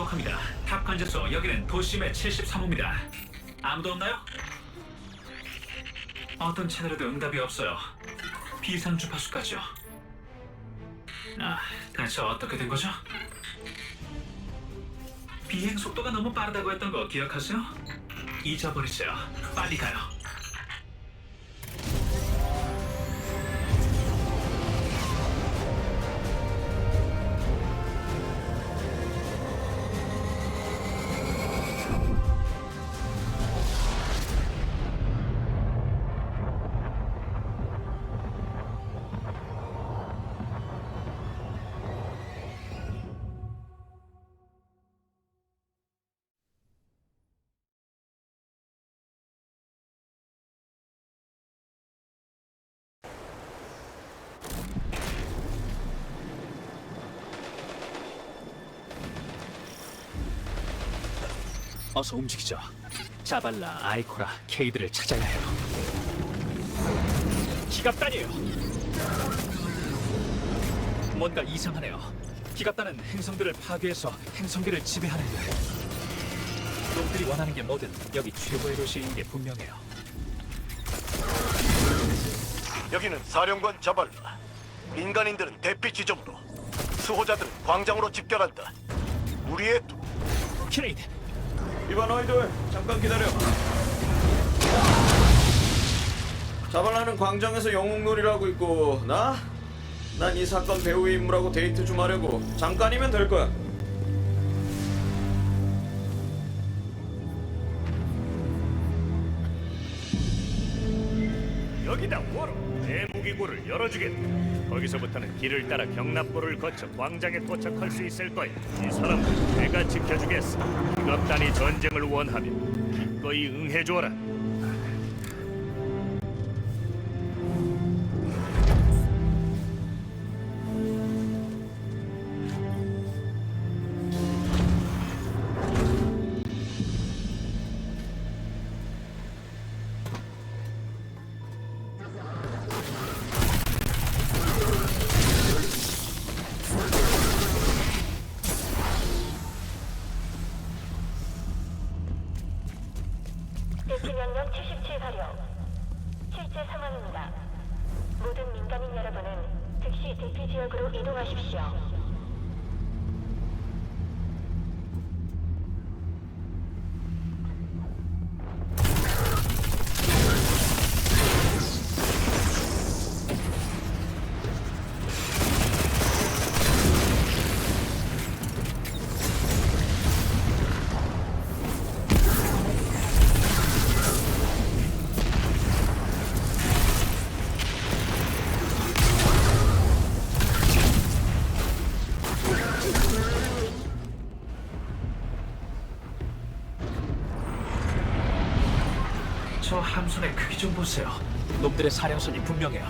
정확합니다. 탑 관제소 여기는 도심의 73호입니다. 아무도 없나요? 어떤 채널에도 응답이 없어요. 비상 주파수까지요. 아, 대체 어떻게 된 거죠? 비행 속도가 너무 빠르다고 했던 거 기억하세요? 잊어버리세요. 빨리 가요. 어서 움직이죠. 자발라, 아이코라, 케이드를 찾아야 해요. 기갑단이에요. 뭔가 이상하네요. 기갑단은 행성들을 파괴해서 행성계를 지배하는데 놈들이 원하는 게 뭐든 여기 최고의 도시인 게 분명해요. 여기는 사령관 자발라. 민간인들은 대피 지점으로, 수호자들은 광장으로 집결한다. 우리의 두- 키레이드, 이봐 너희들 잠깐 기다려. 자발라는 광장에서 영웅놀이를 하고 있고 나? 난 이 사건 배우의 인물하고 데이트 좀 하려고. 잠깐이면 될 거야 내 무기고를 열어주겠다. 거기서부터는 길을 따라 경납고를 거쳐 광장에 도착할 수 있을 거야. 이 사람들 내가 지켜주겠어. 기갑단이 전쟁을 원하면 기꺼이 응해줘라. 실제 상황입니다. 모든 민간인 여러분은 즉시 대피 지역으로 이동하십시오. 저 함선의 크기 좀 보세요. 놈들의 사령선이 분명해요.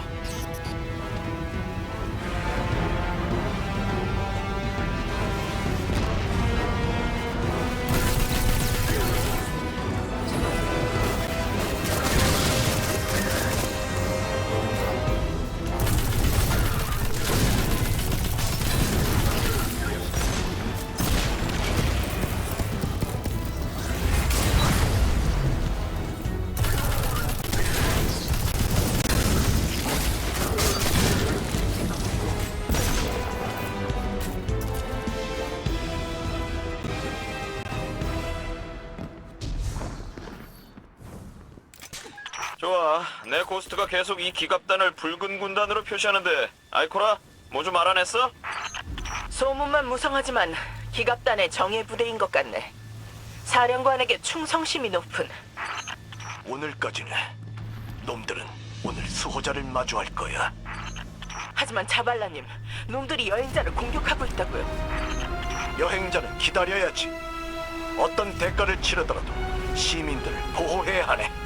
좋아. 내 고스트가 계속 이 기갑단을 붉은 군단으로 표시하는데 아이코라 뭐 좀 알아냈어? 소문만 무성하지만 기갑단의 정예 부대인 것 같네. 사령관에게 충성심이 높은 오늘까지는 놈들은 오늘 수호자를 마주할 거야. 하지만 자발라님 놈들이 여행자를 공격하고 있다고요. 여행자는 기다려야지. 어떤 대가를 치르더라도 시민들을 보호해야 하네.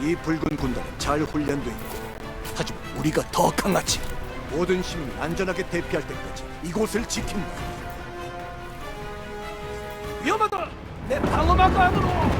이 붉은 군단은 잘 훈련돼 있고 하지만 우리가 더 강하지 모든 시민이 안전하게 대피할 때까지 이곳을 지킨다 위험하다! 내 방어막 안으로!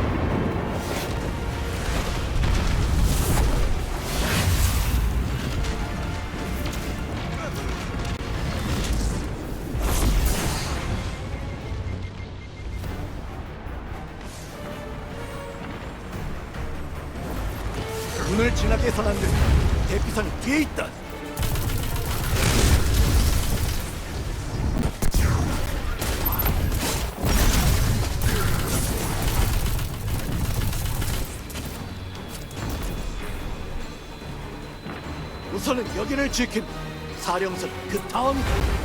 지나게 해선 안 돼. 대피선이 뒤에 있다. 우선은 여기를 지킨다. 사령선 그 다음이다.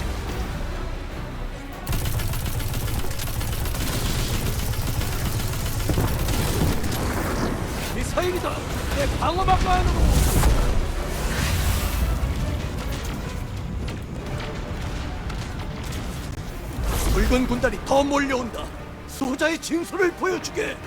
미사일이다. 내 방어막 안으로. 붉은 군단이 더 몰려온다. 수호자의 진수를 보여주게.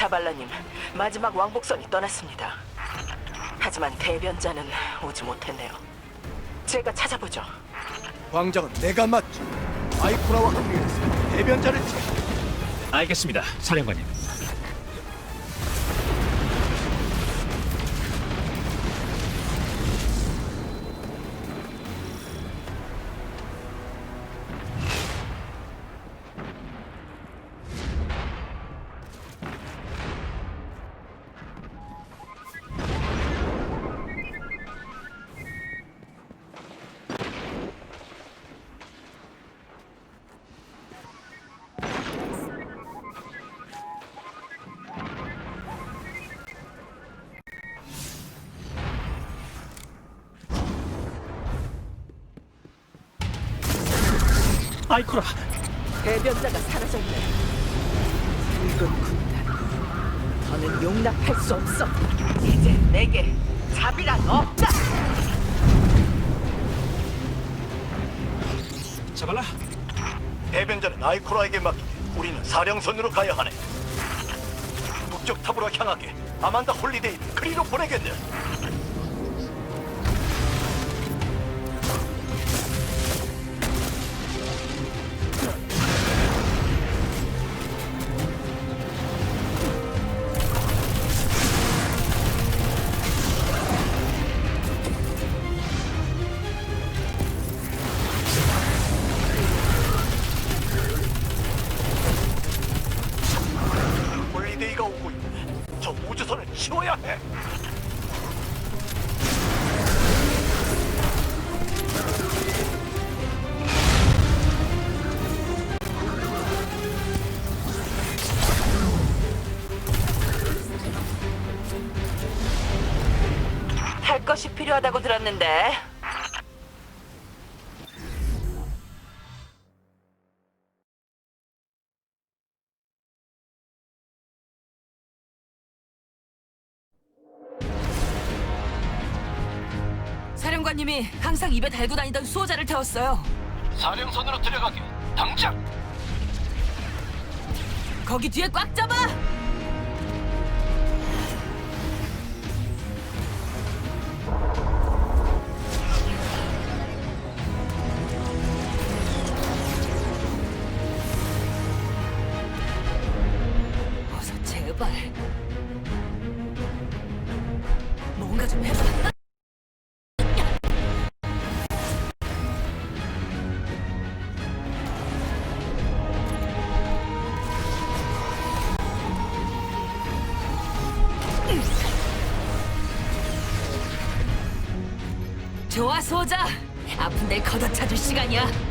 자발라님, 마지막 왕복선이 떠났습니다. 하지만 대변자는 오지 못했네요. 제가 찾아보죠. 광장은 내가 맞지. 아이쿠라와 합류해서 대변자를 찾. 알겠습니다, 사령관님. 아이쿠라, 대변자가 사라졌네. 붉은 군단. 더는 용납할 수 없어. 이제 내게 자비란 없다. 자발라. 대변자는 아이쿠라에게 맡기게. 우리는 사령선으로 가야 하네. 북쪽 탑으로 향하게. 아만다 홀리데이 그리로 보내겠네. 할 것이 필요하다고 들었는데. 사령관님이 항상 입에 달고 다니던 수호자를 태웠어요. 사령선으로 들어가게. 당장. 거기 뒤에 꽉 잡아! 제발. 뭔가 좀 해봐. 좋아 소자 아픈 데 걷어차줄 시간이야